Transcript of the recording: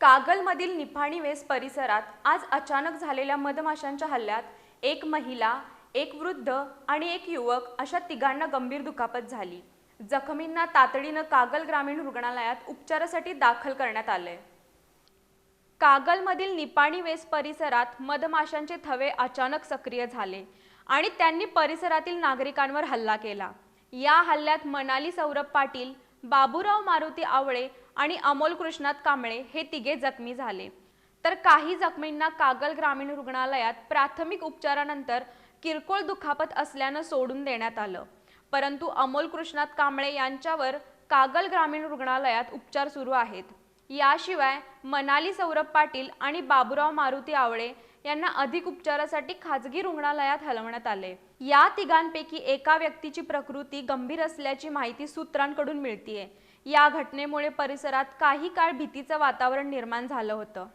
कागलमधील निफाणी वेस परिसरात आज अचानक झालेल्या मधमाशांच्या हल्ल्यात एक महिला एक वृद्ध आणि एक युवक अशा तिघांना गंभीर दुखापत झाली. जखमींना तातडीनं कागल ग्रामीण रुग्णालयात उपचारासाठी दाखल करण्यात आलंय. कागलमधील निपाणी वेस परिसरात मधमाशांचे थवे अचानक सक्रिय झाले आणि त्यांनी परिसरातील नागरिकांवर हल्ला केला. या हल्ल्यात मनाली सौरभ पाटील बाबूराव मारुती आवळे आणि अमोल कृष्णात कांबळे हे तिघे जखमी झाले. तर काही जखमींना कागल ग्रामीण रुग्णालयात प्राथमिक उपचारानंतर किरकोळ दुखापत असल्यानं सोडून देण्यात आलं. परंतु अमोल कृष्णात कांबळे यांच्यावर कागल ग्रामीण रुग्णालयात उपचार सुरू आहेत. याशिवाय मनाली सौरभ पाटील आणि बाबुराव मारुती आवळे यांना अधिक उपचारासाठी खाजगी रुग्णालयात हलवण्यात आले. या तिघांपैकी एका व्यक्तीची प्रकृती गंभीर असल्याची माहिती सूत्रांकडून मिळतीये. या घटनेमुळे परिसरात काही काळ भीतीचं वातावरण निर्माण झालं होतं.